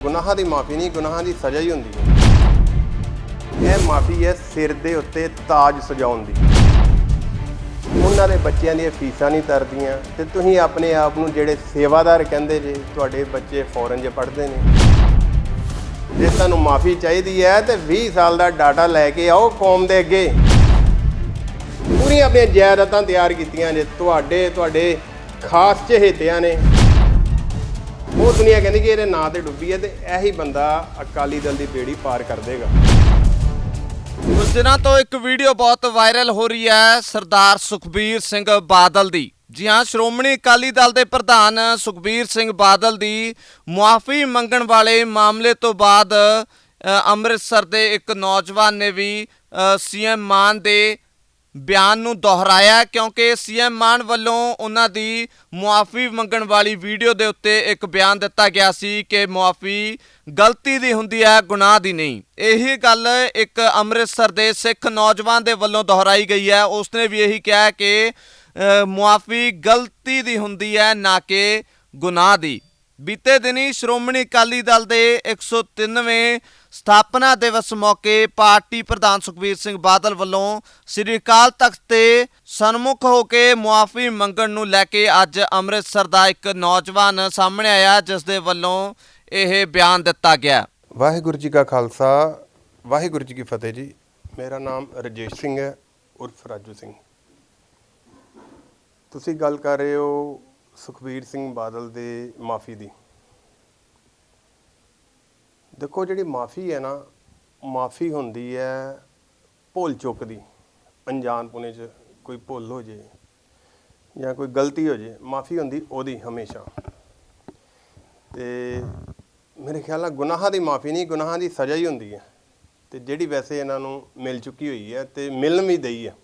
ਗੁਨਾਹਾਂ ਦੀ ਮਾਫੀ ਨਹੀਂ, ਗੁਨਾਹਾਂ ਦੀ ਸਜ਼ਾ ਹੀ ਹੁੰਦੀ ਹੈ। ਇਹ ਮਾਫੀ ਹੈ ਸਿਰ ਦੇ ਉੱਤੇ ਤਾਜ ਸਜਾਉਣ ਦੀ। ਉਹਨਾਂ ਦੇ ਬੱਚਿਆਂ ਦੀਆਂ ਫੀਸਾਂ ਨਹੀਂ ਤਰਦੀਆਂ ਤੇ ਤੁਸੀਂ ਆਪਣੇ ਆਪ ਨੂੰ ਜਿਹੜੇ ਸੇਵਾਦਾਰ ਕਹਿੰਦੇ ਜੇ, ਤੁਹਾਡੇ ਬੱਚੇ ਫੋਰਨ 'ਚ ਪੜ੍ਹਦੇ ਨੇ। ਜੇ ਤੁਹਾਨੂੰ ਮਾਫੀ ਚਾਹੀਦੀ ਹੈ ਤੇ 20 ਸਾਲ ਦਾ ਡਾਟਾ ਲੈ ਕੇ ਆਓ ਕੌਮ ਦੇ ਅੱਗੇ। ਪੂਰੀਆਂ ਆਪਣੀਆਂ ਜਾਇਦਾਦਾਂ ਤਿਆਰ ਕੀਤੀਆਂ ਜੇ ਤੁਹਾਡੇ ਤੁਹਾਡੇ ਖਾਸ ਚਹੇਤਿਆਂ ਨੇ। ਉਹ ਦੁਨੀਆ ਕਹਿੰਦੀ ਕਿ ਇਹਦੇ ਨਾਂ ਤੇ ਡੁੱਬੀ ਹੈ ਤੇ ਇਹੀ ਬੰਦਾ ਅਕਾਲੀ ਦਲ ਦੀ ਬੇੜੀ ਪਾਰ ਕਰ ਦੇਗਾ। ਕੁਝ ਦਿਨਾਂ ਤੋਂ ਇੱਕ ਵੀਡੀਓ ਬਹੁਤ ਵਾਇਰਲ ਹੋ ਰਹੀ ਹੈ ਸਰਦਾਰ ਸੁਖਬੀਰ ਸਿੰਘ ਬਾਦਲ ਦੀ। ਜੀ ਹਾਂ, ਸ਼੍ਰੋਮਣੀ ਅਕਾਲੀ ਦਲ ਦੇ ਪ੍ਰਧਾਨ ਸੁਖਬੀਰ ਸਿੰਘ ਬਾਦਲ ਦੀ ਮੁਆਫੀ ਮੰਗਣ ਵਾਲੇ ਮਾਮਲੇ ਤੋਂ ਬਾਅਦ ਅੰਮ੍ਰਿਤਸਰ ਦੇ ਇੱਕ ਨੌਜਵਾਨ ਨੇ ਵੀ ਸੀਐਮ ਮਾਨ ਦੇ ਬਿਆਨ ਨੂੰ ਦੁਹਰਾਇਆ ਕਿਉਂਕਿ ਸੀਐਮ ਮਾਨ ਵੱਲੋਂ ਉਹਨਾਂ ਦੀ ਮੁਆਫੀ ਮੰਗਣ ਵਾਲੀ ਵੀਡੀਓ ਦੇ ਉੱਤੇ ਇੱਕ ਬਿਆਨ ਦਿੱਤਾ ਗਿਆ ਸੀ ਕਿ ਮੁਆਫੀ ਗਲਤੀ ਦੀ ਹੁੰਦੀ ਹੈ, ਗੁਨਾਹ ਦੀ ਨਹੀਂ। ਇਹੀ ਗੱਲ ਇੱਕ ਅੰਮ੍ਰਿਤਸਰ ਦੇ ਸਿੱਖ ਨੌਜਵਾਨ ਦੇ ਵੱਲੋਂ ਦੁਹਰਾਈ ਗਈ ਹੈ। ਉਸਨੇ ਵੀ ਇਹੀ ਕਿਹਾ ਕਿ ਮੁਆਫੀ ਗਲਤੀ ਦੀ ਹੁੰਦੀ ਹੈ, ਨਾ ਕਿ ਗੁਨਾਹ ਦੀ। ਬੀਤੇ ਦਿਨੀ ਸ਼੍ਰੋਮਣੀ ਅਕਾਲੀ ਦਲ ਦੇ 103ਵੇਂ ਸਥਾਪਨਾ ਦਿਵਸ ਮੌਕੇ ਪਾਰਟੀ ਪ੍ਰਧਾਨ ਸੁਖਬੀਰ ਸਿੰਘ ਬਾਦਲ ਵੱਲੋਂ ਸ੍ਰੀ ਅਕਾਲ ਤਖਤ ਤੇ ਸਨਮੁਖ ਹੋ ਕੇ ਮੁਆਫੀ ਮੰਗਣ ਨੂੰ ਲੈ ਕੇ ਅੱਜ ਅੰਮ੍ਰਿਤਸਰ ਦਾ ਇੱਕ ਨੌਜਵਾਨ ਸਾਹਮਣੇ ਆਇਆ, ਜਿਸ ਦੇ ਵੱਲੋਂ ਇਹ ਬਿਆਨ ਦਿੱਤਾ ਗਿਆ। ਵਾਹਿਗੁਰੂ ਜੀ ਕਾ ਖਾਲਸਾ, ਵਾਹਿਗੁਰੂ ਜੀ ਕੀ ਫਤਿਹ ਜੀ। ਮੇਰਾ ਨਾਮ ਰਜੇਸ਼ ਸਿੰਘ ਹੈ, ਉਰਫ ਰਾਜੂ ਸਿੰਘ। ਤੁਸੀਂ ਗੱਲ ਕਰ ਰਹੇ ਹੋ ਸੁਖਬੀਰ ਸਿੰਘ ਬਾਦਲ ਦੇ ਮਾਫੀ ਦੀ। ਦੇਖੋ ਜਿਹੜੀ ਮਾਫੀ ਹੈ ਨਾ, ਮਾਫੀ ਹੁੰਦੀ ਹੈ ਭੁੱਲ ਚੁੱਕ ਦੀ। ਅਣਜਾਣ ਪੁਣੇ 'ਚ ਕੋਈ ਭੁੱਲ ਹੋ ਜੇ ਜਾਂ ਕੋਈ ਗਲਤੀ ਹੋ ਜੇ, ਮਾਫੀ ਹੁੰਦੀ ਉਹਦੀ ਹਮੇਸ਼ਾ। ਤੇ ਮੇਰੇ ਖਿਆਲ ਨਾਲ ਗੁਨਾਹਾਂ ਦੀ ਮਾਫੀ ਨਹੀਂ, ਗੁਨਾਹਾਂ ਦੀ ਸਜ਼ਾ ਹੀ ਹੁੰਦੀ ਹੈ। ਤੇ ਜਿਹੜੀ ਵੈਸੇ ਇਹਨਾਂ ਨੂੰ ਮਿਲ ਚੁੱਕੀ ਹੋਈ ਹੈ ਤੇ ਮਿਲਣ ਵੀ ਦਈ ਹੈ।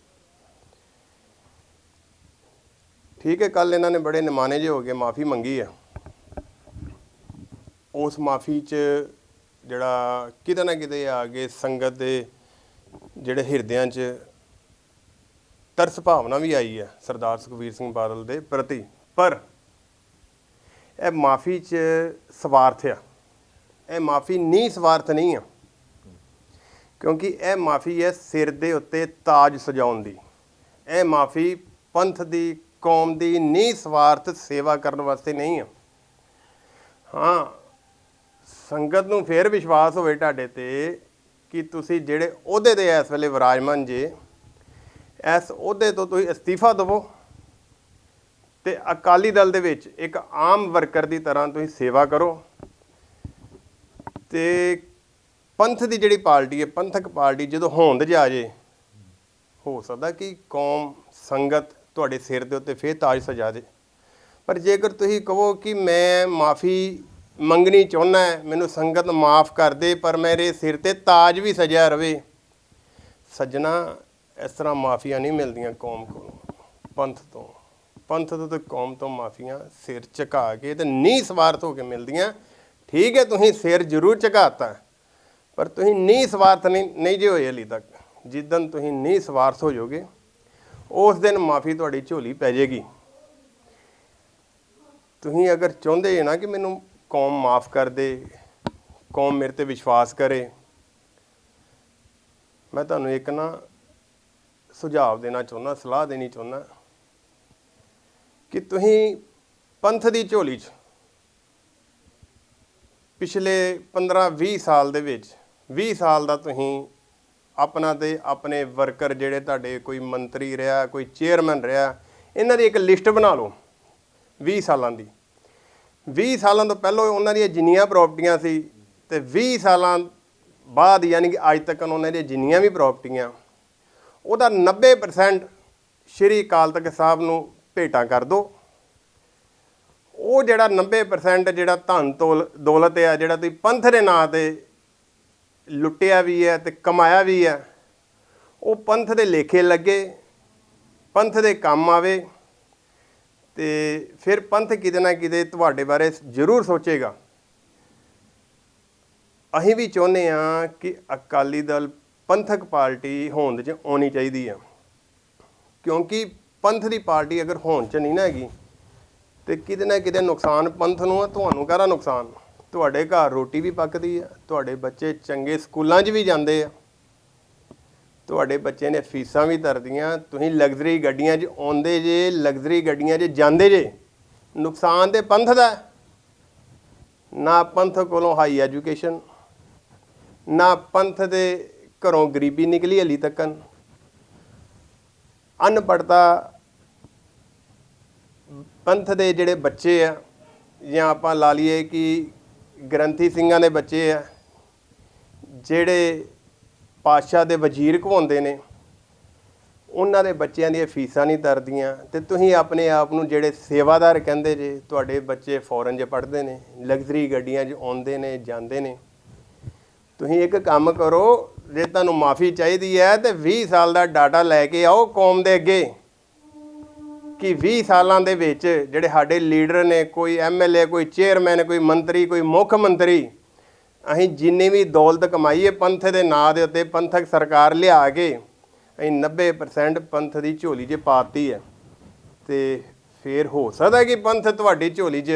ਠੀਕ ਹੈ ਕੱਲ ਇਹਨਾਂ ਨੇ ਬੜੇ ਨਿਮਾਣੇ ਜਿਹੇ ਹੋ ਕੇ ਮਾਫੀ ਮੰਗੀ ਹੈ। ਉਸ ਮਾਫੀ 'ਚ ਜਿਹੜਾ ਕਿਤੇ ਨਾ ਕਿਤੇ ਆ ਕੇ ਸੰਗਤ ਦੇ ਜਿਹੜੇ ਹਿਰਦਿਆਂ 'ਚ ਤਰਸ ਭਾਵਨਾ ਵੀ ਆਈ ਹੈ ਸਰਦਾਰ ਸੁਖਬੀਰ ਸਿੰਘ ਬਾਦਲ ਦੇ ਪ੍ਰਤੀ। ਪਰ ਇਹ ਮਾਫੀ 'ਚ ਸਵਾਰਥ ਆ। ਇਹ ਮਾਫੀ ਨਹੀਂ, ਸਵਾਰਥ ਨਹੀਂ ਆ। ਕਿਉਂਕਿ ਇਹ ਮਾਫੀ ਹੈ ਸਿਰ ਦੇ ਉੱਤੇ ਤਾਜ ਸਜਾਉਣ ਦੀ। ਇਹ ਮਾਫੀ ਪੰਥ ਦੀ, ਕੌਮ ਦੀ ਨਹੀਂ, ਸਵਾਰਥ ਸੇਵਾ ਕਰਨ ਵਾਸਤੇ ਨਹੀਂ ਆ। ਹਾਂ ਸੰਗਤ ਨੂੰ ਫੇਰ ਵਿਸ਼ਵਾਸ ਹੋਵੇ ਤੁਹਾਡੇ ਤੇ ਕਿ ਤੁਸੀਂ ਜਿਹੜੇ ਅਹੁਦੇ ਤੇ ਇਸ ਵੇਲੇ ਵਿਰਾਜਮਾਨ ਜੇ, ਇਸ ਅਹੁਦੇ ਤੋਂ ਤੁਸੀਂ ਅਸਤੀਫਾ ਦਿਵੋ ਤੇ ਅਕਾਲੀ ਦਲ ਦੇ ਵਿੱਚ ਇੱਕ ਆਮ ਵਰਕਰ ਦੀ ਤਰ੍ਹਾਂ ਤੁਸੀਂ ਸੇਵਾ ਕਰੋ ਤੇ ਪੰਥ ਦੀ ਜਿਹੜੀ ਪਾਰਟੀ ਹੈ, ਪੰਥਕ ਪਾਰਟੀ ਜਦੋਂ ਹੋਂਦ ਜਾ ਜੇ, ਹੋ ਸਕਦਾ ਕਿ ਕੌਮ, ਸੰਗਤ ਤੁਹਾਡੇ ਸਿਰ ਦੇ ਉੱਤੇ ਫੇਰ ਤਾਜ ਸਜਾ ਦੇ। ਪਰ ਜੇਕਰ ਤੁਸੀਂ ਕਹੋ ਕਿ ਮੈਂ ਮਾਫੀ ਮੰਗਣੀ ਚਾਹੁੰਦਾ ਮੈਨੂੰ ਸੰਗਤ ਮਾਫ ਕਰ ਦੇ, ਪਰ ਮੇਰੇ ਸਿਰ ਤੇ ਤਾਜ ਵੀ ਸਜਿਆ ਰਵੇ। ਸੱਜਣਾ ਇਸ ਤਰ੍ਹਾਂ ਮਾਫੀਆਂ ਨਹੀਂ ਮਿਲਦੀਆਂ ਕੌਮ ਕੋਲੋਂ। ਪੰਥ ਤੋਂ। ਪੰਥ ਤੋਂ ਤੇ ਕੌਮ ਤੋਂ ਮਾਫੀਆਂ ਸਿਰ ਝੁਕਾ ਕੇ ਤੇ ਨਹੀਂ ਸਵਾਰਥ ਹੋ ਕੇ ਮਿਲਦੀਆਂ। ਠੀਕ ਹੈ, ਤੁਸੀਂ ਸਿਰ ਜ਼ਰੂਰ ਝੁਕਾਤਾ, ਪਰ ਤੁਸੀਂ ਨਹੀਂ ਸਵਾਰਥ ਨਹੀਂ ਨਹੀਂ ਜੇ ਹੋਏ ਹਲੀ ਤੱਕ। ਜਿੱਦਨ ਤੁਸੀਂ ਨਹੀਂ ਸਵਾਰਥ ਹੋ ਜਾਓਗੇ, ਉਸ ਦਿਨ ਮਾਫੀ ਤੁਹਾਡੀ ਝੋਲੀ ਪੈ ਜਾਏਗੀ। ਤੁਸੀਂ ਅਗਰ ਚਾਹੁੰਦੇ ਜੇ ਨਾ ਕਿ ਮੈਨੂੰ ਕੌਮ ਮਾਫ ਕਰ ਦੇ, ਕੌਮ ਮੇਰੇ ਤੇ ਵਿਸ਼ਵਾਸ ਕਰੇ। ਮੈਂ ਤੁਹਾਨੂੰ ਇੱਕ ਨਾ ਸੁਝਾਅ ਦੇਣਾ ਚਾਹੁੰਦਾ, ਸਲਾਹ ਦੇਣੀ ਚਾਹੁੰਦਾ ਕਿ ਤੁਸੀਂ ਪੰਥ ਦੀ ਝੋਲੀ 'ਚ ਪਿਛਲੇ 15-20 ਸਾਲ ਦੇ ਵਿੱਚ 20 ਸਾਲ ਦਾ ਤੁਸੀਂ ਆਪਣਾ ਤੇ ਆਪਣੇ ਵਰਕਰ ਜਿਹੜੇ ਤੁਹਾਡੇ ਕੋਈ ਮੰਤਰੀ ਰਿਹਾ, ਕੋਈ ਚੇਅਰਮੈਨ ਰਿਹਾ, ਇਹਨਾਂ ਦੀ ਇੱਕ ਲਿਸਟ ਬਣਾ ਲਓ 20 ਸਾਲਾਂ ਦੀ। 20 ਸਾਲਾਂ ਤੋਂ ਪਹਿਲਾਂ ਉਹਨਾਂ ਦੀਆਂ ਜਿੰਨੀਆਂ ਪ੍ਰਾਪਰਟੀਆਂ ਸੀ ਤੇ 20 ਸਾਲਾਂ ਬਾਅਦ ਯਾਨੀ ਕਿ ਅੱਜ ਤੱਕ ਉਹਨਾਂ ਦੀਆਂ ਜਿੰਨੀਆਂ ਵੀ ਪ੍ਰਾਪਰਟੀਆਂ ਉਹਦਾ 90% ਸ਼੍ਰੀ ਅਕਾਲ ਤਖਤ ਸਾਹਿਬ ਨੂੰ ਭੇਟਾ ਕਰ ਦਿਓ। ਉਹ ਜਿਹੜਾ 90% ਜਿਹੜਾ ਧਨ ਤੋਲ, ਦੌਲਤ ਹੈ ਜਿਹੜਾ ਤੁਸੀਂ ਪੰਥ ਦੇ ਨਾਂ ਤੇ ਲੁੱਟਿਆ ਵੀ ਹੈ ਤੇ ਕਮਾਇਆ ਵੀ ਹੈ, ਉਹ ਪੰਥ ਦੇ ਲੇਖੇ ਲੱਗੇ, ਪੰਥ ਦੇ ਕੰਮ ਆਵੇ ਤੇ ਫਿਰ ਪੰਥ ਕਿਤੇ ਨਾ ਕਿਤੇ ਤੁਹਾਡੇ ਬਾਰੇ ਜ਼ਰੂਰ ਸੋਚੇਗਾ। ਅਸੀਂ ਵੀ ਚਾਹੁੰਦੇ ਆ ਕਿ ਅਕਾਲੀ ਦਲ ਪੰਥਕ ਪਾਰਟੀ ਹੋਂਦ 'ਚ ਆਉਣੀ ਚਾਹੀਦੀ ਆ। ਕਿਉਂਕਿ ਪੰਥ ਦੀ ਪਾਰਟੀ ਅਗਰ ਹੋਂਦ 'ਚ ਨਹੀਂ ਨਾ ਹੈਗੀ, ਤੇ ਕਿਤੇ ਨਾ ਕਿਤੇ ਨੁਕਸਾਨ ਪੰਥ ਨੂੰ ਆ, ਤੁਹਾਨੂੰ ਕਾਹਦਾ ਨੁਕਸਾਨ? ਤੁਹਾਡੇ ਘਰ ਰੋਟੀ ਵੀ ਪੱਕਦੀ ਆ, ਤੁਹਾਡੇ ਬੱਚੇ ਚੰਗੇ ਸਕੂਲਾਂ 'ਚ ਵੀ ਜਾਂਦੇ ਆ। ਤੁਹਾਡੇ ਬੱਚੇ ਨੇ ਫੀਸਾਂ ਵੀ ਤਰਦੀਆਂ, ਤੁਸੀਂ ਲਗਜ਼ਰੀ ਗੱਡੀਆਂ 'ਚ ਆਉਂਦੇ ਜੇ ਲਗਜ਼ਰੀ ਗੱਡੀਆਂ 'ਚ ਜਾਂਦੇ ਜੇ, ਨੁਕਸਾਨ ਤੇ ਪੰਥ ਦਾ ਨਾ ਪੰਥ ਕੋਲੋਂ ਹਾਈ ਐਜੂਕੇਸ਼ਨ ਨਾ ਪੰਥ ਦੇ ਘਰੋਂ ਗਰੀਬੀ ਨਿਕਲੀ ਹਲੀ ਤੱਕਨ। ਅਨਪੜਤਾ ਪੰਥ ਦੇ ਜਿਹੜੇ ਬੱਚੇ ਆ, ਜਾਂ ਆਪਾਂ ਲਾ ਲਈਏ ਕਿ ਗ੍ਰੰਥੀ ਸਿੰਘਾਂ ਦੇ ਬੱਚੇ ਆ, ਜਿਹੜੇ ਪਾਤਸ਼ਾਹ ਦੇ ਵਜ਼ੀਰ ਘਵਾਉਂਦੇ ਨੇ। ਉਹਨਾਂ ਦੇ ਬੱਚਿਆਂ ਦੀਆਂ ਫੀਸਾਂ ਨਹੀਂ ਤਰਦੀਆਂ ਤੇ ਤੁਸੀਂ ਆਪਣੇ ਆਪ ਨੂੰ ਜਿਹੜੇ ਸੇਵਾਦਾਰ ਕਹਿੰਦੇ ਜੇ, ਤੁਹਾਡੇ ਬੱਚੇ ਫੋਰਨ 'ਚ ਪੜ੍ਹਦੇ ਨੇ, ਲਗਜ਼ਰੀ ਗੱਡੀਆਂ 'ਚ ਆਉਂਦੇ ਨੇ, ਜਾਂਦੇ ਨੇ। ਤੁਸੀਂ ਇੱਕ ਕੰਮ ਕਰੋ, ਜੇ ਤੁਹਾਨੂੰ ਮਾਫੀ ਚਾਹੀਦੀ ਹੈ ਤੇ 20 ਸਾਲ ਦਾ ਡਾਟਾ ਲੈ ਕੇ ਆਓ ਕੌਮ ਦੇ ਅੱਗੇ। ਕਿ 20 ਸਾਲਾਂ ਦੇ ਵਿੱਚ ਜਿਹੜੇ ਸਾਡੇ ਲੀਡਰ ਨੇ, ਕੋਈ ਐਮਐਲਏ ਕੋਈ ਚੇਅਰਮੈਨ, ਕੋਈ ਮੰਤਰੀ, ਕੋਈ ਮੁੱਖ ਮੰਤਰੀ ਅਸੀਂ ਜਿੰਨੀ ਵੀ ਦੌਲਤ ਕਮਾਈ ਹੈ ਪੰਥ ਦੇ ਨਾਂ ਦੇ ਉੱਤੇ ਪੰਥਕ ਸਰਕਾਰ ਲਿਆ ਕੇ ਅਸੀਂ 90% ਪੰਥ ਦੀ ਝੋਲੀ 'ਚ ਪਾਤੀ ਹੈ। ਤੇ ਫੇਰ ਹੋ ਸਕਦਾ ਕਿ ਪੰਥ ਤੁਹਾਡੀ ਝੋਲੀ 'ਚ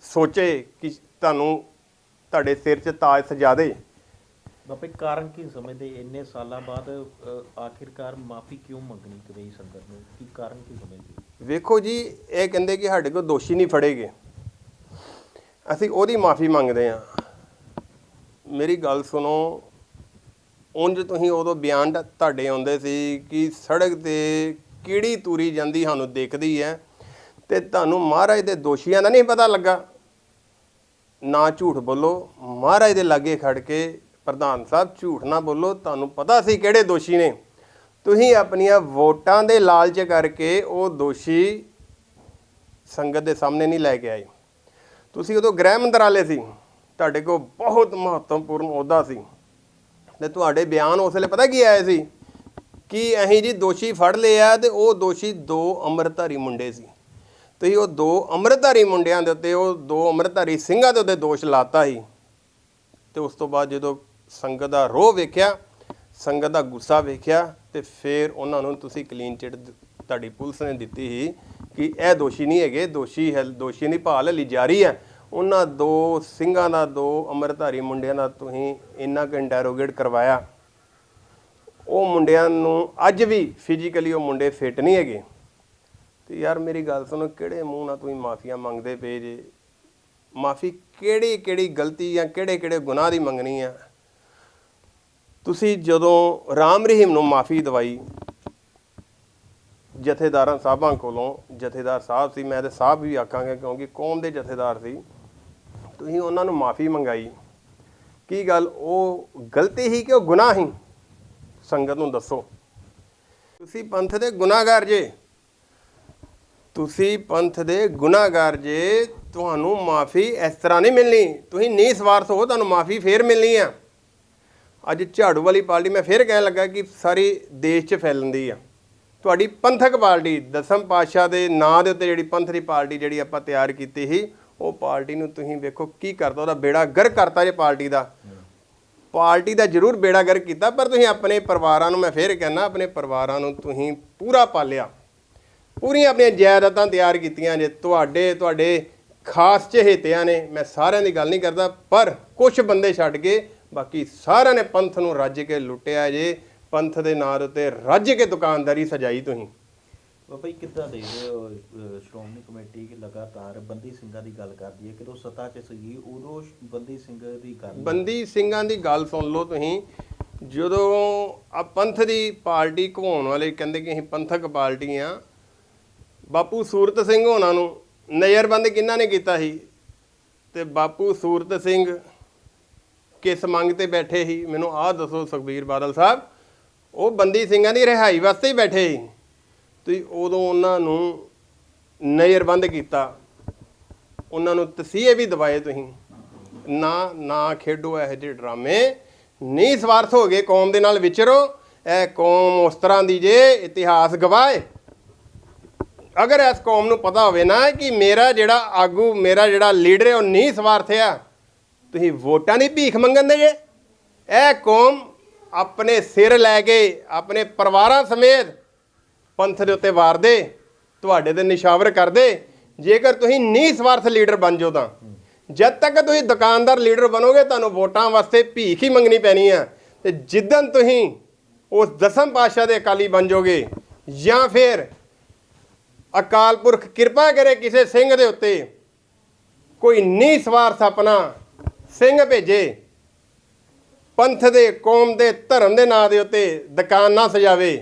ਸੋਚੇ ਕਿ ਤੁਹਾਨੂੰ ਤੁਹਾਡੇ ਸਿਰ 'ਚ ਤਾਜ ਸਜਾ ਦੇ। ਬਾਪੇ ਕਾਰਨ ਕੀ ਸਮਝਦੇ? ਇੰਨੇ ਸਾਲਾਂ ਬਾਅਦ ਆਖਿਰਕਾਰ ਮਾਫੀ ਕਿਉਂ ਮੰਗਣੀ ਕਬਈ ਸੰਗਤ ਨੂੰ? ਕੀ ਕਾਰਨ ਕੀ ਸਮਝਦੇ? ਵੇਖੋ ਜੀ ਇਹ ਕਹਿੰਦੇ ਕਿ ਸਾਡੇ ਕੋਲ ਦੋਸ਼ੀ ਨਹੀਂ ਫੜੇਗੇ। ਅਸੀਂ ਉਹਦੀ ਮਾਫੀ ਮੰਗਦੇ ਹਾਂ। ਮੇਰੀ ਗੱਲ ਸੁਣੋ। ਉਂਝ ਤੁਸੀਂ ਉਦੋਂ ਬਿਆਨ ਤੁਹਾਡੇ ਆਉਂਦੇ ਸੀ ਕਿ ਸੜਕ ਤੇ ਕਿਹੜੀ ਤੂਰੀ ਜਾਂਦੀ ਸਾਨੂੰ ਦੇਖਦੀ ਹੈ ਤੇ ਤੁਹਾਨੂੰ ਮਹਾਰਾਜ ਦੇ ਦੋਸ਼ੀਆਂ ਦਾ ਨਹੀਂ ਪਤਾ ਲੱਗਾ। ਨਾ ਝੂਠ ਬੋਲੋ, ਮਹਾਰਾਜ ਦੇ ਲਾਗੇ ਖੜ ਕੇ ਪ੍ਰਧਾਨ ਸਾਹਿਬ ਝੂਠ ਨਾ ਬੋਲੋ, ਤੁਹਾਨੂੰ ਪਤਾ ਸੀ ਕਿਹੜੇ ਦੋਸ਼ੀ ਨੇ। ਤੁਸੀਂ ਆਪਣੀਆਂ ਵੋਟਾਂ ਦੇ ਲਾਲਚ ਕਰਕੇ ਉਹ ਦੋਸ਼ੀ ਸੰਗਤ ਦੇ ਸਾਹਮਣੇ ਨਹੀਂ ਲੈ ਕੇ ਆਏ। ਤੁਸੀਂ ਉਦੋਂ ਗ੍ਰਹਿ ਮੰਤਰਾਲੇ ਸੀ। ਤੁਹਾਡੇ ਕੋਲ ਬਹੁਤ ਮਹੱਤਵਪੂਰਨ ਅਹੁਦਾ ਸੀ। ਤੇ ਤੁਹਾਡੇ ਬਿਆਨ ਉਸ ਵੇਲੇ ਪਤਾ ਕੀ ਆਏ ਸੀ? ਕਿ ਅਸੀਂ ਜੀ ਦੋਸ਼ੀ ਫੜ ਲਿਆ ਤੇ ਉਹ ਦੋਸ਼ੀ ਦੋ ਅੰਮ੍ਰਿਤਧਾਰੀ ਮੁੰਡੇ ਸੀ। ਤੁਸੀਂ ਉਹ ਦੋ ਅੰਮ੍ਰਿਤਧਾਰੀ ਮੁੰਡਿਆਂ ਦੇ ਉੱਤੇ, ਉਹ ਦੋ ਅੰਮ੍ਰਿਤਧਾਰੀ ਸਿੰਘਾਂ ਦੇ ਉੱਤੇ ਦੋਸ਼ ਲਾਤਾ ਸੀ। ਤੇ ਉਸ ਤੋਂ ਬਾਅਦ ਜਦੋਂ ਸੰਗਤ ਦਾ ਰੋਹ ਵੇਖਿਆ, ਸੰਗਤ ਦਾ ਗੁੱਸਾ ਵੇਖਿਆ, ਤੇ ਫਿਰ ਉਹਨਾਂ ਨੂੰ ਤੁਸੀਂ ਕਲੀਨ ਚਿਟ ਤੁਹਾਡੀ ਪੁਲਿਸ ਨੇ ਦਿੱਤੀ ਸੀ ਕਿ ਇਹ ਦੋਸ਼ੀ ਨਹੀਂ ਹੈਗੇ, ਦੋਸ਼ੀ ਹੈ, ਦੋਸ਼ੀ ਦੀ ਭਾਲ ਹਲੀ ਜਾਰੀ ਹੈ। ਉਹਨਾਂ ਦੋ ਸਿੰਘਾਂ ਦਾ, ਦੋ ਅੰਮ੍ਰਿਤਧਾਰੀ ਮੁੰਡਿਆਂ ਦਾ ਤੁਸੀਂ ਇੰਨਾ ਕੁ ਇੰਟਰੋਗੇਟ ਕਰਵਾਇਆ। ਉਹ ਮੁੰਡਿਆਂ ਨੂੰ ਅੱਜ ਵੀ ਫਿਜ਼ੀਕਲੀ ਉਹ ਮੁੰਡੇ ਫਿੱਟ ਨਹੀਂ ਹੈਗੇ। ਤੇ ਯਾਰ ਮੇਰੀ ਗੱਲ ਸੁਣੋ, ਕਿਹੜੇ ਮੂੰਹ ਨਾਲ ਤੁਸੀਂ ਮਾਫੀਆਂ ਮੰਗਦੇ ਪਏ ਜੇ? ਮਾਫੀ ਕਿਹੜੀ ਕਿਹੜੀ ਗਲਤੀ ਜਾਂ ਕਿਹੜੇ ਕਿਹੜੇ ਗੁਨਾਹ ਦੀ ਮੰਗਣੀ ਆ? ਤੁਸੀਂ ਜਦੋਂ ਰਾਮ ਰਹੀਮ ਨੂੰ ਮਾਫੀ ਦਵਾਈ, ਜਥੇਦਾਰਾਂ ਸਾਹਿਬਾਂ ਕੋਲੋਂ, ਜਥੇਦਾਰ ਸਾਹਿਬ ਸੀ, ਮੈਂ ਤੇ ਸਾਹਿਬ ਵੀ ਆਖਾਂਗਾ ਕਿਉਂਕਿ ਕੌਮ ਦੇ ਜਥੇਦਾਰ ਸੀ। ਤੁਸੀਂ ਉਹਨਾਂ ਨੂੰ ਮਾਫੀ ਮੰਗਾਈ। ਕੀ ਗੱਲ? ਉਹ ਗਲਤੀ ਹੀ ਕਿ ਉਹ ਗੁਨਾਹ ਹੀ ਸੰਗਤ ਨੂੰ ਦੱਸੋ। ਤੁਸੀਂ ਪੰਥ ਦੇ ਗੁਨਾਹਗਾਰ ਜੇ। ਤੁਸੀਂ ਪੰਥ ਦੇ ਗੁਨਾਹਗਾਰ ਜੇ, ਤੁਹਾਨੂੰ ਮਾਫੀ ਇਸ ਤਰ੍ਹਾਂ ਨਹੀਂ ਮਿਲਣੀ। ਤੁਸੀਂ ਨਹੀਂ ਸਵਾਰਥ ਹੋ, ਤੁਹਾਨੂੰ ਮਾਫੀ ਫੇਰ ਮਿਲਣੀ ਆ। ਅੱਜ ਝਾੜੂ ਵਾਲੀ ਪਾਰਟੀ ਮੈਂ ਫੇਰ ਕਹਿਣ ਲੱਗਾ ਕਿ ਸਾਰੀ ਦੇਸ਼ 'ਚ ਫੈਲਣਦੀ ਆ। ਤੁਹਾਡੀ ਪੰਥਕ ਪਾਰਟੀ, ਦਸਮ ਪਾਤਸ਼ਾਹ ਦੇ ਨਾਂ ਦੇ ਉੱਤੇ ਜਿਹੜੀ ਪੰਥ ਦੀ ਪਾਰਟੀ ਜਿਹੜੀ ਆਪਾਂ ਤਿਆਰ ਕੀਤੀ ਸੀ ਉਹ ਪਾਰਟੀ ਨੂੰ ਤੁਸੀਂ ਵੇਖੋ ਕੀ ਕਰਦਾ, ਉਹਦਾ ਬੇੜਾ ਗਰ ਕਰਤਾ ਜੇ ਪਾਰਟੀ ਦਾ। ਪਾਰਟੀ ਦਾ ਜ਼ਰੂਰ ਬੇੜਾ ਗਰ ਕੀਤਾ, ਪਰ ਤੁਸੀਂ ਆਪਣੇ ਪਰਿਵਾਰਾਂ ਨੂੰ, ਮੈਂ ਫੇਰ ਕਹਿੰਦਾ, ਆਪਣੇ ਪਰਿਵਾਰਾਂ ਨੂੰ ਤੁਸੀਂ ਪੂਰਾ ਪਾਲਿਆ। ਪੂਰੀਆਂ ਆਪਣੀਆਂ ਜਾਇਦਾਦਾਂ ਤਿਆਰ ਕੀਤੀਆਂ ਜੇ ਤੁਹਾਡੇ ਤੁਹਾਡੇ ਖਾਸ ਚਹੇਤਿਆਂ ਨੇ, ਮੈਂ ਸਾਰਿਆਂ ਦੀ ਗੱਲ ਨਹੀਂ ਕਰਦਾ, ਪਰ ਕੁਝ ਬੰਦੇ ਛੱਡ ਕੇ, ਬਾਕੀ ਸਾਰਿਆਂ ਨੇ ਪੰਥ ਨੂੰ ਰੱਜ ਕੇ ਲੁੱਟਿਆ ਜੇ, ਪੰਥ ਦੇ ਨਾਂ ਦੇ ਉੱਤੇ ਰੱਜ ਕੇ ਦੁਕਾਨਦਾਰੀ ਸਜਾਈ ਤੁਸੀਂ। ਬਾਪੇ ਕਿੱਦਾਂ ਦੇਖਦੇ ਹੋ ਅ, ਸ਼੍ਰੋਮਣੀ ਕਮੇਟੀ ਕਿ ਲਗਾਤਾਰ ਬੰਦੀ ਸਿੰਘਾਂ ਦੀ ਗੱਲ ਕਰਦੀ ਹੈ? ਕਿਦੋਂ ਸੱਤਾ 'ਚ ਸੀਗੀ ਉਦੋਂ ਸ਼- ਬੰਦੀ ਸਿੰਘ ਦੀ ਗੱਲ ਬੰਦੀ ਸਿੰਘਾਂ ਦੀ ਗੱਲ ਸੁਣ ਲਓ ਤੁਸੀਂ। ਜਦੋਂ ਆ ਪੰਥ ਦੀ ਪਾਰਟੀ ਘਵਾਉਣ ਵਾਲੇ ਕਹਿੰਦੇ ਕਿ ਅਸੀਂ ਪੰਥਕ ਪਾਰਟੀ ਆ ਬਾਪੂ ਸੂਰਤ ਸਿੰਘ ਉਹਨਾਂ ਨੂੰ ਨਜ਼ਰਬੰਦ ਕਿਹਨਾਂ ਨੇ ਕੀਤਾ ਸੀ? ਤੇ ਬਾਪੂ ਸੂਰਤ ਸਿੰਘ ਕਿਸ ਮੰਗ ਤੇ ਬੈਠੇ ਸੀ? ਮੈਨੂੰ ਆਹ ਦੱਸੋ ਸੁਖਬੀਰ ਬਾਦਲ ਸਾਹਿਬ। ਉਹ ਬੰਦੀ ਸਿੰਘਾਂ ਦੀ ਰਿਹਾਈ ਵਾਸਤੇ ਹੀ ਬੈਠੇ ਸੀ। ਤੁਸੀਂ ਉਦੋਂ ਉਹਨਾਂ ਨੂੰ ਨਜ਼ਰਬੰਦ ਕੀਤਾ। ਉਹਨਾਂ ਨੂੰ ਤਸੀਹੇ ਵੀ ਦਵਾਏ ਤੁਸੀਂ। ਨਾ ਨਾ ਖੇਡੋ ਇਹੋ ਜਿਹੇ ਡਰਾਮੇ। ਨਹੀਂ ਸਵਾਰਥ ਹੋ ਗਏ, ਕੌਮ ਦੇ ਨਾਲ ਵਿਚਰੋ। ਇਹ ਕੌਮ ਉਸ ਤਰ੍ਹਾਂ ਦੀ ਜੇ, ਇਤਿਹਾਸ ਗਵਾਏ। ਅਗਰ ਇਸ ਕੌਮ ਨੂੰ ਪਤਾ ਹੋਵੇ ਨਾ ਕਿ ਮੇਰਾ ਜਿਹੜਾ ਆਗੂ, ਮੇਰਾ ਜਿਹੜਾ ਲੀਡਰ ਹੈ, ਉਹ ਨਹੀਂ ਸਵਾਰਥ ਆ, ਤੁਸੀਂ ਵੋਟਾਂ ਦੀ ਭੀਖ ਮੰਗਣ ਦੇ ਜੇ। ਇਹ ਕੌਮ ਆਪਣੇ ਸਿਰ ਲੈ ਕੇ, ਆਪਣੇ ਪਰਿਵਾਰਾਂ ਸਮੇਤ ਪੰਥ ਦੇ ਉੱਤੇ ਵਾਰ ਦੇ ਤੁਹਾਡੇ ਤੇ ਨਿਸ਼ਾਵਰ ਕਰ ਦੇ ਜੇਕਰ ਤੁਸੀਂ ਨਹੀਂ ਸਵਾਰਥ ਲੀਡਰ ਬਣ ਜਾਓ ਤਾਂ। ਜਦ ਤੱਕ ਤੁਸੀਂ ਦੁਕਾਨਦਾਰ ਲੀਡਰ ਬਣੋਗੇ, ਤੁਹਾਨੂੰ ਵੋਟਾਂ ਵਾਸਤੇ ਭੀਖ ਹੀ ਮੰਗਣੀ ਪੈਣੀ ਆ। ਤੇ ਜਿੱਦਨ ਤੁਸੀਂ ਉਸ ਦਸਮ ਪਾਤਸ਼ਾਹ ਦੇ ਅਕਾਲੀ ਬਣ ਜਾਓਗੇ, ਜਾਂ ਫਿਰ ਅਕਾਲ ਪੁਰਖ ਕਿਰਪਾ ਕਰੇ ਕਿਸੇ ਸਿੰਘ ਦੇ ਉੱਤੇ, ਕੋਈ ਨੀ ਸਵਾਰਥ ਆਪਣਾ ਸਿੰਘ ਭੇਜੇ, ਪੰਥ ਦੇ, ਕੌਮ ਦੇ, ਧਰਮ ਦੇ ਨਾਂ ਦੇ ਉੱਤੇ ਦੁਕਾਨ ਨਾ ਸਜਾਵੇ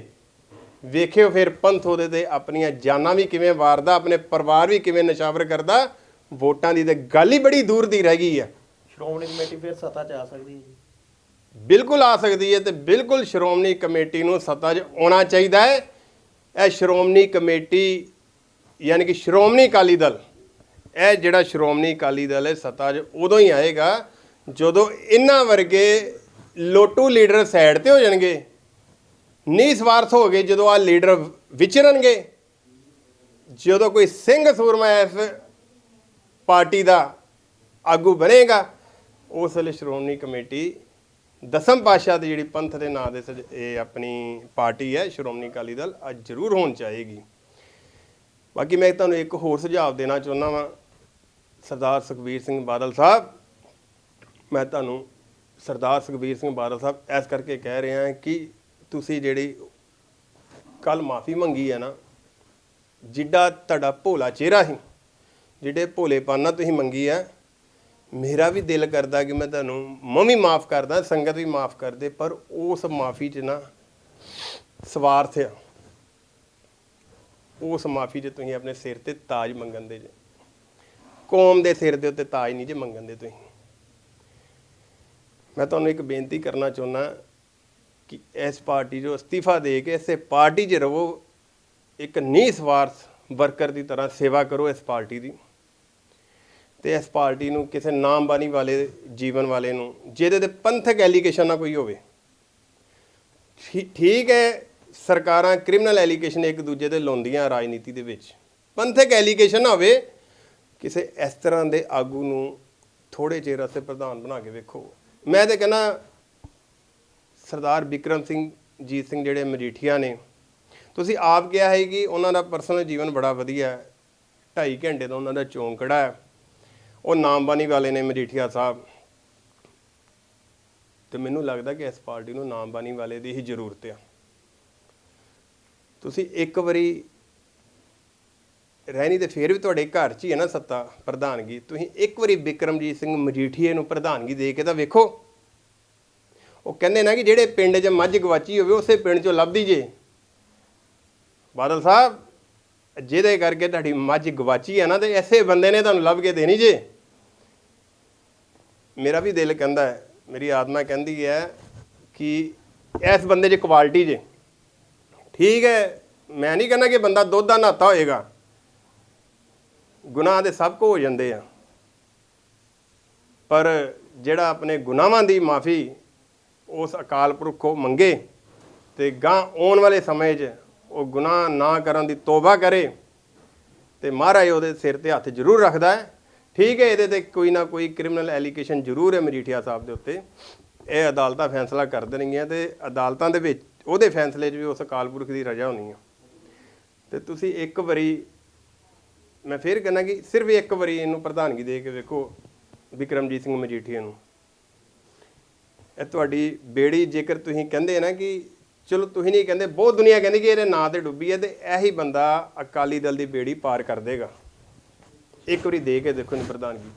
ਵੇਖਿਓ ਫਿਰ ਪੰਥ ਉਹਦੇ ਤੇ ਆਪਣੀਆਂ ਜਾਨਾਂ ਵੀ ਕਿਵੇਂ ਵਾਰਦਾ ਆਪਣੇ ਪਰਿਵਾਰ ਵੀ ਕਿਵੇਂ ਨਿਸ਼ਾਵਰ ਕਰਦਾ ਵੋਟਾਂ ਦੀ ਤੇ ਗੱਲ ਹੀ ਬੜੀ ਦੂਰ ਦੀ ਰਹਿ ਗਈ ਆ। ਸ਼੍ਰੋਮਣੀ ਕਮੇਟੀ ਫਿਰ ਸੱਤਾ 'ਚ ਆ ਸਕਦੀ ਹੈ ਬਿਲਕੁਲ ਆ ਸਕਦੀ ਹੈ ਤੇ ਬਿਲਕੁਲ ਸ਼੍ਰੋਮਣੀ ਕਮੇਟੀ ਨੂੰ ਸੱਤਾ 'ਚ ਆਉਣਾ ਚਾਹੀਦਾ ਹੈ। ਇਹ ਸ਼੍ਰੋਮਣੀ ਕਮੇਟੀ ਯਾਨੀ ਕਿ ਸ਼੍ਰੋਮਣੀ ਅਕਾਲੀ ਦਲ ਇਹ ਜਿਹੜਾ ਸ਼੍ਰੋਮਣੀ ਅਕਾਲੀ ਦਲ ਹੈ ਸੱਤਾ 'ਚ ਉਦੋਂ ਹੀ ਆਏਗਾ ਜਦੋਂ ਇਹਨਾਂ ਵਰਗੇ ਲੋਟੂ ਲੀਡਰ ਸਾਈਡ ਤੇ ਹੋ ਜਾਣਗੇ। ਨਿਸਵਾਰਥ ਹੋ ਗਏ ਜਦੋਂ ਆ ਲੀਡਰ ਵਿਚਰਨਗੇ। ਜਦੋਂ ਕੋਈ ਸਿੰਘ ਸੂਰਮਾ ਇਸ ਪਾਰਟੀ ਦਾ ਆਗੂ ਬਣੇਗਾ, ਉਸ ਵੇਲੇ ਸ਼੍ਰੋਮਣੀ ਕਮੇਟੀ ਦਸਮ ਪਾਤਸ਼ਾਹ ਦੀ ਜਿਹੜੀ ਪੰਥ ਦੇ ਨਾਂ ਦੇ ਸਜ- ਇਹ ਆਪਣੀ ਪਾਰਟੀ ਹੈ, ਸ਼੍ਰੋਮਣੀ ਅਕਾਲੀ ਦਲ, ਅੱਜ ਜ਼ਰੂਰ ਹੋਣ ਚਾਹੇਗੀ। ਬਾਕੀ ਮੈਂ ਤੁਹਾਨੂੰ ਇੱਕ ਹੋਰ ਸੁਝਾਅ ਦੇਣਾ ਚਾਹੁੰਦਾ ਵਾਂ। ਸਰਦਾਰ ਸੁਖਬੀਰ ਸਿੰਘ ਬਾਦਲ ਸਾਹਿਬ, ਮੈਂ ਤੁਹਾਨੂੰ ਸਰਦਾਰ ਸੁਖਬੀਰ ਸਿੰਘ ਬਾਦਲ ਸਾਹਿਬ ਇਸ ਕਰਕੇ ਕਹਿ ਰਿਹਾ ਕਿ ਤੁਸੀਂ ਜਿਹੜੀ ਕੱਲ ਮਾਫੀ ਮੰਗੀ ਹੈ ਨਾ, ਜਿੱਡਾ ਤੁਹਾਡਾ ਭੋਲਾ ਚਿਹਰਾ ਸੀ, ਜਿਹੜੇ ਭੋਲੇਪਨ ਨਾਲ ਤੁਸੀਂ ਮੰਗੀ ਹੈ, ਮੇਰਾ ਵੀ ਦਿਲ ਕਰਦਾ ਕਿ ਮੈਂ ਤੁਹਾਨੂੰ ਮੈਂ ਵੀ ਮਾਫ ਕਰਦਾ, ਸੰਗਤ ਵੀ ਮਾਫ ਕਰਦੇ, ਪਰ ਉਸ ਮਾਫੀ 'ਚ ਨਾ ਸਵਾਰਥ ਆ। ਉਸ ਮਾਫੀ 'ਚ ਤੁਸੀਂ ਆਪਣੇ ਸਿਰ ਤੇ ਤਾਜ ਮੰਗਣ ਦੇ ਜੇ। ਕੌਮ ਦੇ ਸਿਰ ਦੇ ਉੱਤੇ ਤਾਜ ਨਹੀਂ ਜੇ ਮੰਗਣ ਦੇ ਤੁਸੀਂ। ਮੈਂ ਤੁਹਾਨੂੰ ਇੱਕ ਬੇਨਤੀ ਕਰਨਾ ਚਾਹੁੰਦਾ ਕਿ ਇਸ ਪਾਰਟੀ ਜੋ ਅਸਤੀਫਾ ਦੇ ਕੇ ਇਸੇ ਪਾਰਟੀ 'ਚ ਰਹੋ। ਇੱਕ ਨਿਸਵਾਰਥ ਵਰਕਰ ਦੀ ਤਰ੍ਹਾਂ ਸੇਵਾ ਕਰੋ ਇਸ ਪਾਰਟੀ ਦੀ। ਤੇ ਇਸ ਪਾਰਟੀ ਨੂੰ ਕਿਸੇ ਨਾਮਬਾਨੀ ਵਾਲੇ ਜੀਵਨ ਵਾਲੇ ਨੂੰ, ਜਿਹਦੇ ਤੇ ਪੰਥਕ ਐਲੀਗੇਸ਼ਨ ਨਾ ਕੋਈ ਹੋਵੇ। ਠੀ- ਠੀਕ ਹੈ, ਸਰਕਾਰਾਂ ਕ੍ਰਿਮੀਨਲ ਐਲੀਗੇਸ਼ਨ ਇੱਕ ਦੂਜੇ ਤੇ ਲਾਉਂਦੀਆਂ ਰਾਜਨੀਤੀ ਦੇ ਵਿੱਚ। ਪੰਥਕ ਐਲੀਗੇਸ਼ਨ ਨਾ ਹੋਵੇ, ਕਿਸੇ ਇਸ ਤਰ੍ਹਾਂ ਦੇ ਆਗੂ ਨੂੰ ਥੋੜੇ ਚਿਰ ਵਾਸਤੇ ਪ੍ਰਧਾਨ ਬਣਾ ਕੇ ਵੇਖੋ। ਮੈਂ ਤੇ ਕਹਿੰਦਾ ਸਰਦਾਰ ਬਿਕਰਮ ਸਿੰਘ ਜੀਤ ਸਿੰਘ ਜਿਹੜੇ ਮਜੀਠੀਆ ਨੇ, ਤੁਸੀਂ ਆਪ ਕਿਹਾ ਹੈ ਕਿ ਉਹਨਾਂ ਦਾ ਪਰਸਨਲ ਜੀਵਨ ਬੜਾ ਵਧੀਆ ਹੈ 2.5 ਘੰਟੇ ਦਾ ਉਹਨਾਂ ਦਾ ਚੌਂਕੜਾ ਹੈ। ਉਹ ਨਾਮਬਾਨੀ ਵਾਲੇ ਨੇ ਮਜੀਠੀਆ ਸਾਹਿਬ। ਤੇ ਮੈਨੂੰ ਲੱਗਦਾ ਕਿ ਇਸ ਪਾਰਟੀ ਨੂੰ ਨਾਮਬਾਨੀ ਵਾਲੇ ਦੀ ਹੀ ਜ਼ਰੂਰਤ ਆ। ਤੁਸੀਂ ਇੱਕ ਵਾਰੀ ਰਹਿਣੀ ਤੇ ਫੇਰ ਵੀ ਤੁਹਾਡੇ ਘਰ 'ਚ ਹੀ ਹੈ ਨਾ ਸੱਤਾ ਪ੍ਰਧਾਨਗੀ। ਤੁਸੀਂ ਇੱਕ ਵਾਰੀ ਬਿਕਰਮਜੀਤ ਸਿੰਘ ਮਜੀਠੀਏ ਨੂੰ ਪ੍ਰਧਾਨਗੀ ਦੇ ਕੇ ਤਾਂ ਵੇਖੋ। ਉਹ ਕਹਿੰਦੇ ਨਾ ਕਿ ਜਿਹੜੇ ਪਿੰਡ 'ਚ ਮੱਝ ਗਵਾਚੀ ਹੋਵੇ, ਉਸੇ ਪਿੰਡ 'ਚੋਂ ਲੱਭਦੀ ਜੇ। ਬਾਦਲ ਸਾਹਿਬ, ਜਿਹਦੇ ਕਰਕੇ ਤੁਹਾਡੀ ਮੱਝ ਗਵਾਚੀ ਹੈ ਨਾ, ਤੇ ਐਸੇ ਬੰਦੇ ਨੇ ਤੁਹਾਨੂੰ ਲੱਭ ਕੇ ਦੇਣੀ ਜੇ। ਮੇਰਾ ਵੀ ਦਿਲ ਕਹਿੰਦਾ ਹੈ, ਮੇਰੀ ਆਤਮਾ ਕਹਿੰਦੀ ਹੈ ਕਿ ਇਸ ਬੰਦੇ 'ਚ ਕੁਆਲਿਟੀ ਜੇ। ਠੀਕ ਹੈ, ਮੈਂ ਨਹੀਂ ਕਹਿੰਦਾ ਕਿ ਬੰਦਾ ਦੁੱਧ ਦਾ ਨਹਾਤਾ ਹੋਏਗਾ। ਗੁਨਾਹ ਦੇ ਸਭ ਕੋ ਹੋ ਜਾਂਦੇ ਆ। ਪਰ ਜਿਹੜਾ ਆਪਣੇ ਗੁਨਾਹਾਂ ਦੀ ਮਾਫੀ ਉਸ ਅਕਾਲ ਪੁਰਖ ਕੋ ਮੰਗੇ ਤੇ ਗਾਂ ਆਉਣ ਵਾਲੇ ਸਮੇਂ 'ਚ ਉਹ ਗੁਨਾਹ ਨਾ ਕਰਨ ਦੀ ਤੋਬਾ ਕਰੇ ਤੇ ਮਹਾਰਾਜ ਉਹਦੇ ਸਿਰ ਤੇ ਹੱਥ ਜ਼ਰੂਰ ਰੱਖਦਾ ਹੈ। ਠੀਕ ਹੈ, ਇਹਦੇ ਤੇ ਕੋਈ ਨਾ ਕੋਈ ਕ੍ਰਿਮੀਨਲ ਐਲੀਗੇਸ਼ਨ ਜ਼ਰੂਰ ਹੈ ਮਜੀਠੀਆ ਸਾਹਿਬ ਦੇ ਉੱਤੇ। ਇਹ ਅਦਾਲਤਾਂ ਫੈਸਲਾ ਕਰ ਦੇਣਗੀਆਂ ਤੇ ਅਦਾਲਤਾਂ ਦੇ ਵਿੱਚ ਉਹਦੇ ਫੈਸਲੇ 'ਚ ਵੀ ਉਸ ਅਕਾਲ ਪੁਰਖ ਦੀ ਰਜਾ ਹੋਣੀ ਆ। ਤੇ ਤੁਸੀਂ ਇੱਕ ਵਾਰੀ ਮੈਂ ਫੇਰ ਕਹਿੰਦਾ ਕਿ ਸਿਰਫ ਇੱਕ ਵਾਰੀ ਇਹਨੂੰ ਪ੍ਰਧਾਨਗੀ ਦੇ ਕੇ ਵੇਖੋ ਵਿਕਰਮਜੀਤ ਸਿੰਘ ਮਜੀਠੀਆ ਨੂੰ। ਇਹ ਤੁਹਾਡੀ ਬੇੜੀ ਜੇਕਰ ਤੁਸੀਂ ਕਹਿੰਦੇ ਨਾ ਕਿ ਚਲੋ ਤੁਸੀਂ ਨਹੀਂ ਕਹਿੰਦੇ, ਬਹੁਤ ਦੁਨੀਆ ਕਹਿੰਦੀ ਕਿ ਇਹਦੇ ਨਾਂ ਤੇ ਡੁੱਬੀ ਹੈ ਤੇ ਇਹੀ ਬੰਦਾ ਅਕਾਲੀ ਦਲ ਦੀ ਬੇੜੀ ਪਾਰ ਕਰ ਦੇਗਾ। ਇੱਕ ਵਾਰੀ ਦੇ ਕੇ ਦੇਖੋ ਇਹਨੂੰ ਪ੍ਰਧਾਨਗੀ।